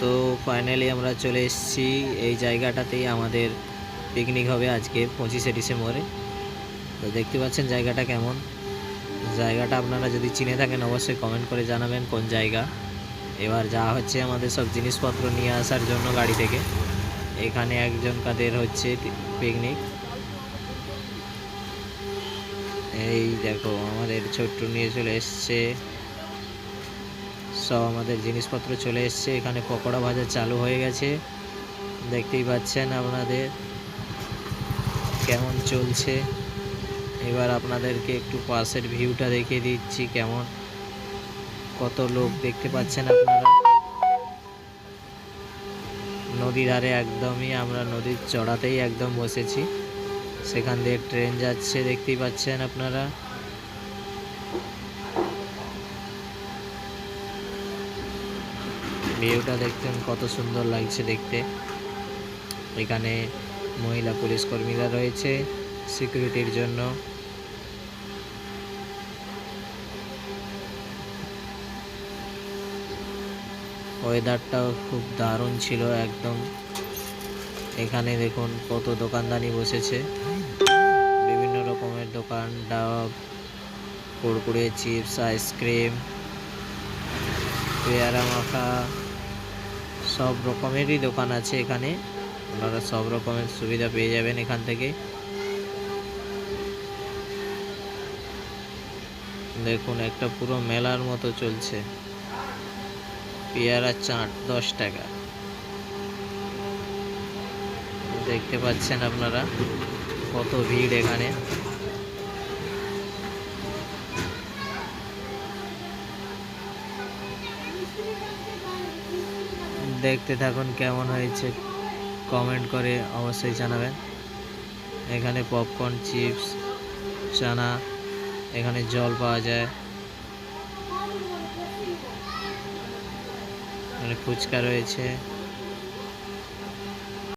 তো ফাইনালি আমরা চলে এসেছি এই জায়গাটাতেই আমাদের পিকনিক হবে আজকে পঁচিশে ডিসেম্বরে। তো দেখতে পাচ্ছেন জায়গাটা কেমন? জায়গাটা আপনারা যদি চিনে থাকেন অবশ্যই কমেন্ট করে জানাবেন কোন জায়গা। এবার যা হচ্ছে আমাদের সব জিনিসপত্র নিয়ে আসার জন্য গাড়ি থেকে। এখানে একজন কাদের হচ্ছে পিকনিক এই দেখো, আমাদের ছোট্ট নিয়ে চলে এসছে সব আমাদের জিনিসপত্র চলে এসছে। এখানে পকোড়া ভাজা চালু হয়ে গেছে। দেখতেই পাচ্ছেন আপনাদের কেমন চলছে। এবার আপনাদেরকে একটু পাশের ভিউটা দেখিয়ে দিচ্ছি কেমন। কত লোক দেখতে পাচ্ছেন আপনারা? নদী ধারে একদমই আমরা নদীর চড়াতেই একদম বসেছি। সেখান দিয়ে ট্রেন যাচ্ছে, দেখতেই পাচ্ছেন আপনারা। ভিউটা দেখতেন কত সুন্দর লাগছে দেখতে। এখানে মহিলা পুলিশ কর্মীরা রয়েছে সিকিউরিটির জন্য। ওয়েদারটাও খুব দারুণ ছিল একদম। এখানে দেখুন কত দোকানদানি বসেছে। বিভিন্ন রকমের দোকান, ডাব, কুড়কুড়ে, চিপস, আইসক্রিম, পেয়ারা মাখা। সব রকমেরই দোকান আছে এখানে। আপনারা সব রকমের সুবিধা পেয়ে যাবেন এখান থেকে। দেখুন, একটা পুরো মেলার মতো চলছে। পেয়ারা চাট, দশ টাকা। দেখতে পাচ্ছেন আপনারা কত ভিড় এখানে। দেখতে থাকুন কেমন হয়েছে কমেন্ট করে অবশ্যই জানাবেন। এখানে পপকর্ন চিপস চানা, এখানে জল পাওয়া যায়। এখানে ফুচকা রয়েছে।